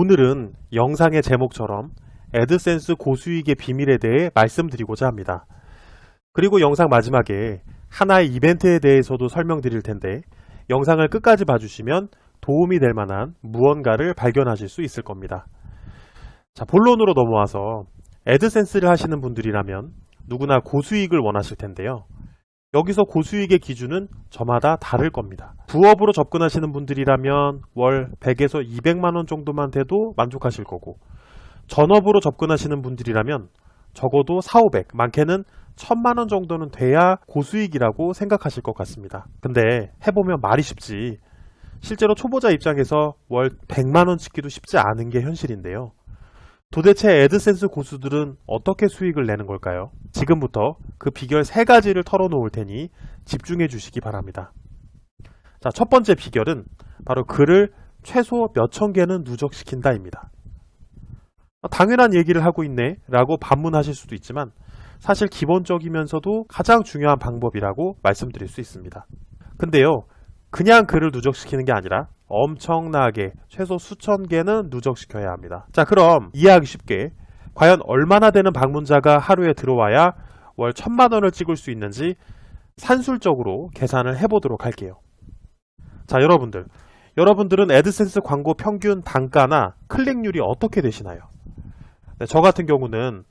오늘은 영상의 제목처럼 애드센스 고수익의 비밀에 대해 말씀드리고자 합니다. 그리고 영상 마지막에 하나의 이벤트에 대해서도 설명드릴 텐데 영상을 끝까지 봐주시면 도움이 될 만한 무언가를 발견하실 수 있을 겁니다. 자, 본론으로 넘어와서 애드센스를 하시는 분들이라면 누구나 고수익을 원하실 텐데요. 여기서 고수익의 기준은 저마다 다를 겁니다. 부업으로 접근하시는 분들이라면 월 100에서 200만원 정도만 돼도 만족하실 거고, 전업으로 접근하시는 분들이라면 적어도 4, 500, 많게는 1000만원 정도는 돼야 고수익이라고 생각하실 것 같습니다. 근데 해보면 말이 쉽지. 실제로 초보자 입장에서 월 100만원 찍기도 쉽지 않은 게 현실인데요. 도대체 애드센스 고수들은 어떻게 수익을 내는 걸까요? 지금부터 그 비결 세 가지를 털어놓을 테니 집중해 주시기 바랍니다. 자, 첫 번째 비결은 바로 글을 최소 몇 천 개는 누적시킨다입니다. 아, 당연한 얘기를 하고 있네 라고 반문하실 수도 있지만 사실 기본적이면서도 가장 중요한 방법이라고 말씀드릴 수 있습니다. 근데요, 그냥 글을 누적시키는 게 아니라 엄청나게 최소 수천 개는 누적시켜야 합니다. 자, 그럼 이해하기 쉽게 과연 얼마나 되는 방문자가 하루에 들어와야 월 천만 원을 찍을 수 있는지 산술적으로 계산을 해보도록 할게요. 자, 여러분들. 여러분들은 애드센스 광고 평균 단가나 클릭률이 어떻게 되시나요? 네, 저 같은 경우는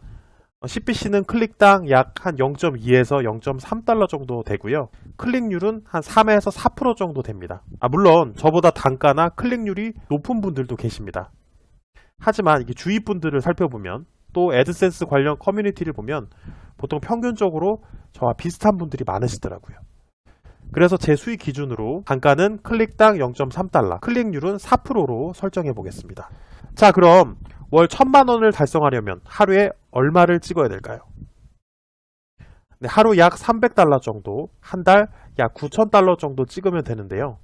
CPC는 클릭당 약 한 0.2에서 0.3달러 정도 되고요. 클릭률은 한 3에서 4% 정도 됩니다. 아, 물론 저보다 단가나 클릭률이 높은 분들도 계십니다. 하지만 이게 주위 분들을 살펴보면 또 애드센스 관련 커뮤니티를 보면 보통 평균적으로 저와 비슷한 분들이 많으시더라고요. 그래서 제 수익 기준으로 단가는 클릭당 0.3달러, 클릭률은 4%로 설정해 보겠습니다. 자, 그럼 월 천만 원을 달성하려면 하루에 얼마를 찍어야 될까요? 네, 하루 약 300달러 정도, 한 달 약 9,000달러 정도 찍으면 되는데요.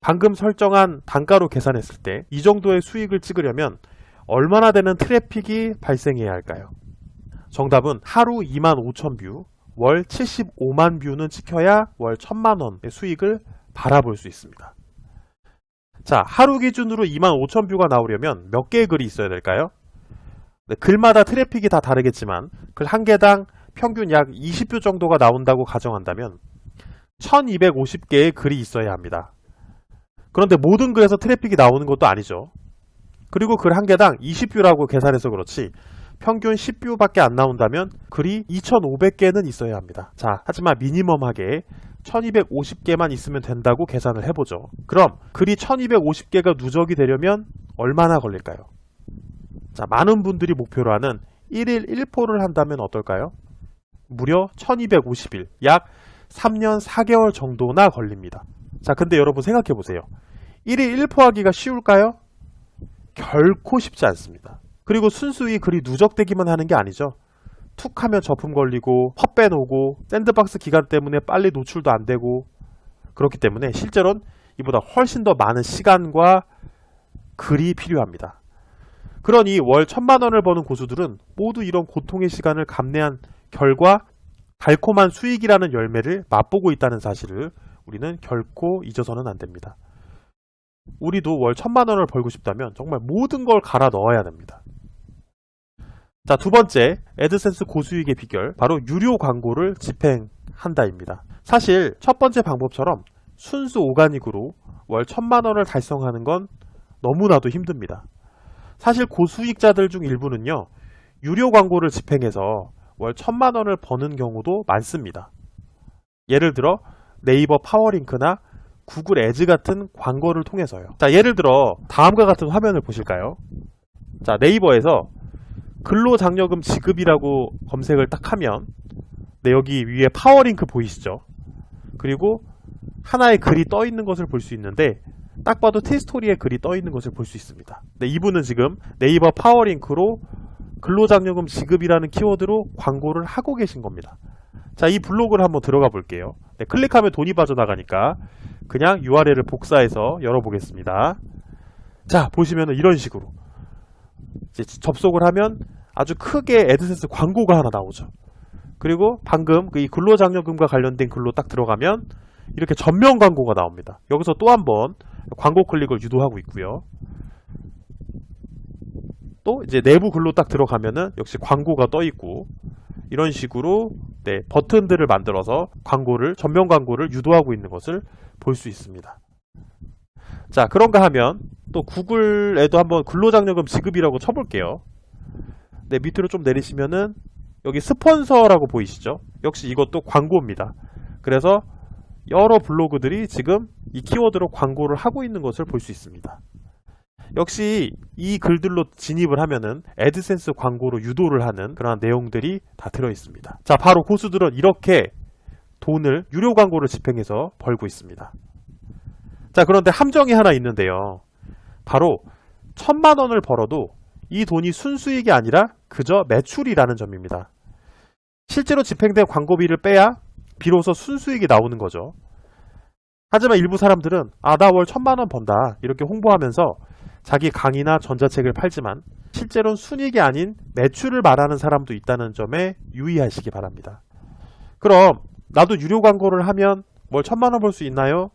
방금 설정한 단가로 계산했을 때 이 정도의 수익을 찍으려면 얼마나 되는 트래픽이 발생해야 할까요? 정답은 하루 2만 5천 뷰, 월 75만 뷰는 찍혀야 월 1천만 원의 수익을 바라볼 수 있습니다. 자, 하루 기준으로 2만 5천 뷰가 나오려면 몇 개의 글이 있어야 될까요? 네, 글마다 트래픽이 다 다르겠지만 글 한 개당 평균 약 20뷰 정도가 나온다고 가정한다면 1250개의 글이 있어야 합니다. 그런데 모든 글에서 트래픽이 나오는 것도 아니죠. 그리고 글 한 개당 20뷰라고 계산해서 그렇지 평균 10뷰밖에 안 나온다면 글이 2500개는 있어야 합니다. 자, 하지만 미니멈하게 1250개만 있으면 된다고 계산을 해보죠. 그럼 글이 1250개가 누적이 되려면 얼마나 걸릴까요? 자, 많은 분들이 목표로 하는 1일 1포를 한다면 어떨까요? 무려 1250일, 약 3년 4개월 정도나 걸립니다. 자, 근데 여러분 생각해 보세요. 1일 1포 하기가 쉬울까요? 결코 쉽지 않습니다. 그리고 순수히 글이 누적되기만 하는 게 아니죠. 툭 하면 저품 걸리고 퍼 빼놓고 샌드박스 기간 때문에 빨리 노출도 안 되고 그렇기 때문에 실제로는 이보다 훨씬 더 많은 시간과 글이 필요합니다. 그러니 월 천만 원을 버는 고수들은 모두 이런 고통의 시간을 감내한 결과 달콤한 수익이라는 열매를 맛보고 있다는 사실을 우리는 결코 잊어서는 안 됩니다. 우리도 월 천만 원을 벌고 싶다면 정말 모든 걸 갈아 넣어야 됩니다. 자, 두 번째, 애드센스 고수익의 비결, 바로 유료 광고를 집행한다입니다. 사실 첫 번째 방법처럼 순수 오가닉으로 월 천만 원을 달성하는 건 너무나도 힘듭니다. 사실 고수익자들 중 일부는요, 유료 광고를 집행해서 월 천만 원을 버는 경우도 많습니다. 예를 들어 네이버 파워링크나 구글 애즈 같은 광고를 통해서요. 자, 예를 들어 다음과 같은 화면을 보실까요? 자, 네이버에서 근로장려금 지급이라고 검색을 딱 하면 네, 여기 위에 파워링크 보이시죠? 그리고 하나의 글이 떠 있는 것을 볼 수 있는데 딱 봐도 테스토리의 글이 떠 있는 것을 볼 수 있습니다. 네, 이분은 지금 네이버 파워링크로 근로장려금 지급이라는 키워드로 광고를 하고 계신 겁니다. 자, 이 블로그를 한번 들어가 볼게요. 네, 클릭하면 돈이 빠져나가니까 그냥 URL을 복사해서 열어보겠습니다. 자, 보시면 이런 식으로 접속을 하면 아주 크게 애드센스 광고가 하나 나오죠. 그리고 방금 그이 근로장려금과 관련된 글로 딱 들어가면 이렇게 전면 광고가 나옵니다. 여기서 또 한 번 광고 클릭을 유도하고 있고요. 또 이제 내부 글로 딱 들어가면은 역시 광고가 떠 있고 이런 식으로 네, 버튼들을 만들어서 광고를 전면 광고를 유도하고 있는 것을 볼 수 있습니다. 자, 그런가 하면 또 구글에도 한번 근로장려금 지급이라고 쳐볼게요. 네, 밑으로 좀 내리시면은 여기 스폰서라고 보이시죠? 역시 이것도 광고입니다. 그래서 여러 블로그들이 지금 이 키워드로 광고를 하고 있는 것을 볼 수 있습니다. 역시 이 글들로 진입을 하면은 애드센스 광고로 유도를 하는 그러한 내용들이 다 들어 있습니다. 자, 바로 고수들은 이렇게 돈을 유료 광고를 집행해서 벌고 있습니다. 자, 그런데 함정이 하나 있는데요. 바로 천만 원을 벌어도 이 돈이 순수익이 아니라 그저 매출이라는 점입니다. 실제로 집행된 광고비를 빼야 비로소 순수익이 나오는 거죠. 하지만 일부 사람들은 아, 나 월 천만 원 번다. 이렇게 홍보하면서 자기 강의나 전자책을 팔지만 실제로는 순익이 아닌 매출을 말하는 사람도 있다는 점에 유의하시기 바랍니다. 그럼 나도 유료 광고를 하면 월 천만 원 벌 수 있나요?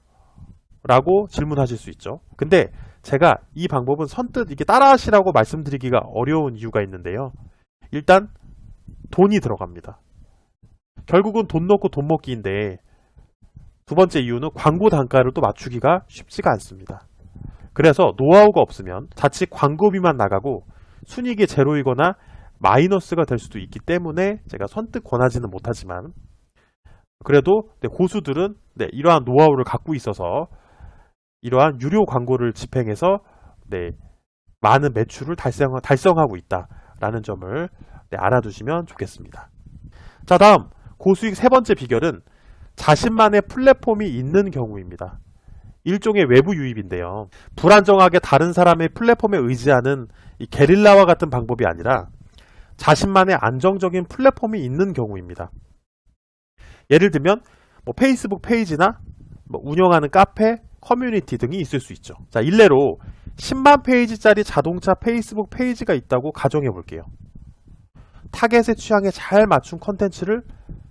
라고 질문하실 수 있죠. 근데 제가 이 방법은 선뜻 이게 따라 하시라고 말씀드리기가 어려운 이유가 있는데요. 일단 돈이 들어갑니다. 결국은 돈 넣고 돈 먹기인데 두 번째 이유는 광고 단가를 또 맞추기가 쉽지가 않습니다. 그래서 노하우가 없으면 자칫 광고비만 나가고 순이익이 제로이거나 마이너스가 될 수도 있기 때문에 제가 선뜻 권하지는 못하지만 그래도 네, 고수들은 네, 이러한 노하우를 갖고 있어서 이러한 유료 광고를 집행해서 네, 많은 매출을 달성, 달성하고 있다라는 점을 네, 알아두시면 좋겠습니다. 자 다음 고수익 세 번째 비결은 자신만의 플랫폼이 있는 경우입니다. 일종의 외부 유입인데요. 불안정하게 다른 사람의 플랫폼에 의지하는 이 게릴라와 같은 방법이 아니라 자신만의 안정적인 플랫폼이 있는 경우입니다. 예를 들면 뭐 페이스북 페이지나 뭐 운영하는 카페, 커뮤니티 등이 있을 수 있죠. 자, 일례로 10만 페이지짜리 자동차 페이스북 페이지가 있다고 가정해 볼게요. 타겟의 취향에 잘 맞춘 컨텐츠를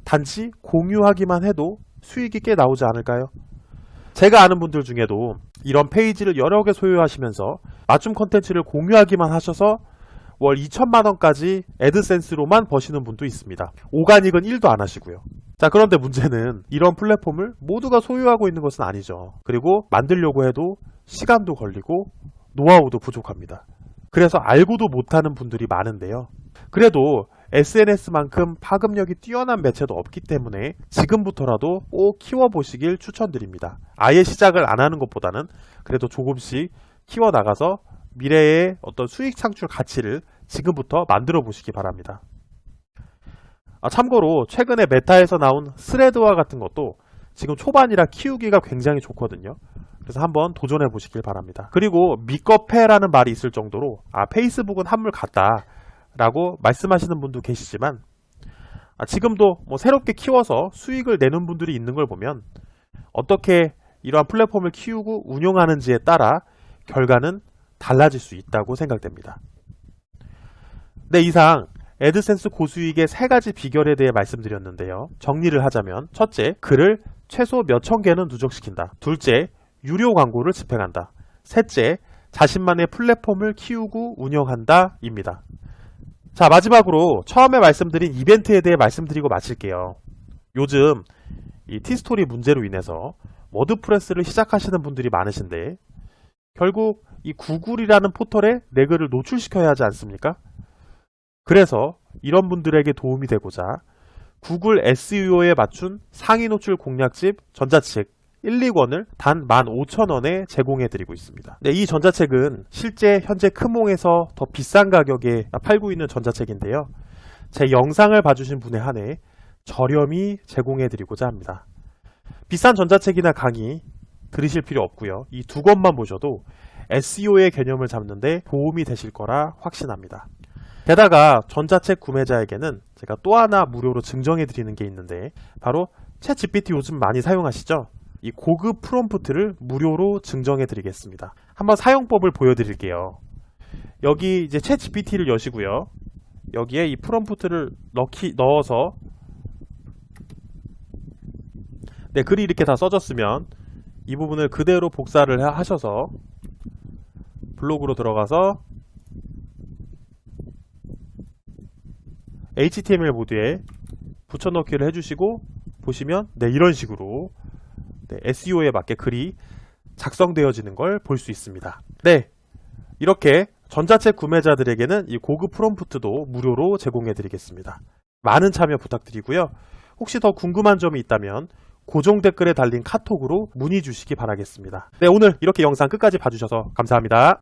단지 공유하기만 해도 수익이 꽤 나오지 않을까요? 제가 아는 분들 중에도 이런 페이지를 여러 개 소유하시면서 맞춤 컨텐츠를 공유하기만 하셔서 월 2천만 원까지 애드센스로만 버시는 분도 있습니다. 오가닉은 1도 안 하시고요. 자, 그런데 문제는 이런 플랫폼을 모두가 소유하고 있는 것은 아니죠. 그리고 만들려고 해도 시간도 걸리고 노하우도 부족합니다. 그래서 알고도 못하는 분들이 많은데요. 그래도 SNS만큼 파급력이 뛰어난 매체도 없기 때문에 지금부터라도 꼭 키워보시길 추천드립니다. 아예 시작을 안 하는 것보다는 그래도 조금씩 키워나가서 미래의 어떤 수익 창출 가치를 지금부터 만들어 보시기 바랍니다. 아, 참고로 최근에 메타에서 나온 스레드와 같은 것도 지금 초반이라 키우기가 굉장히 좋거든요. 그래서 한번 도전해 보시길 바랍니다. 그리고 미꺼페라는 말이 있을 정도로 아 페이스북은 한물 같다 라고 말씀하시는 분도 계시지만 아, 지금도 뭐 새롭게 키워서 수익을 내는 분들이 있는 걸 보면 어떻게 이러한 플랫폼을 키우고 운영하는지에 따라 결과는 달라질 수 있다고 생각됩니다. 네, 이상 애드센스 고수익의 세 가지 비결에 대해 말씀드렸는데요. 정리를 하자면 첫째, 글을 최소 몇 천 개는 누적시킨다. 둘째, 유료 광고를 집행한다. 셋째, 자신만의 플랫폼을 키우고 운영한다. 입니다. 자, 마지막으로 처음에 말씀드린 이벤트에 대해 말씀드리고 마칠게요. 요즘 이 티스토리 문제로 인해서 워드프레스를 시작하시는 분들이 많으신데 결국 이 구글이라는 포털에 내 글을 노출시켜야 하지 않습니까? 그래서 이런 분들에게 도움이 되고자 구글 SEO에 맞춘 상위 노출 공략집 전자책 1, 2권을 단 15,000원에 제공해 드리고 있습니다. 네, 이 전자책은 실제 현재 크몽에서 더 비싼 가격에 팔고 있는 전자책인데요. 제 영상을 봐주신 분에 한해 저렴히 제공해 드리고자 합니다. 비싼 전자책이나 강의 들으실 필요 없고요. 이 두 권만 보셔도 SEO의 개념을 잡는데 도움이 되실 거라 확신합니다. 게다가 전자책 구매자에게는 제가 또 하나 무료로 증정해 드리는 게 있는데 바로 챗 GPT 요즘 많이 사용하시죠? 이 고급 프롬프트를 무료로 증정해 드리겠습니다. 한번 사용법을 보여드릴게요. 여기 이제 챗 GPT를 여시고요. 여기에 이 프롬프트를 넣기, 넣어서 네, 글이 이렇게 다 써졌으면 이 부분을 그대로 복사를 하- 하셔서 블로그로 들어가서 HTML 모드에 붙여넣기를 해주시고 보시면 네 이런 식으로 네, SEO에 맞게 글이 작성되어지는 걸 볼 수 있습니다. 네, 이렇게 전자책 구매자들에게는 이 고급 프롬프트도 무료로 제공해 드리겠습니다. 많은 참여 부탁드리고요. 혹시 더 궁금한 점이 있다면 고정 댓글에 달린 카톡으로 문의 주시기 바라겠습니다. 네, 오늘 이렇게 영상 끝까지 봐주셔서 감사합니다.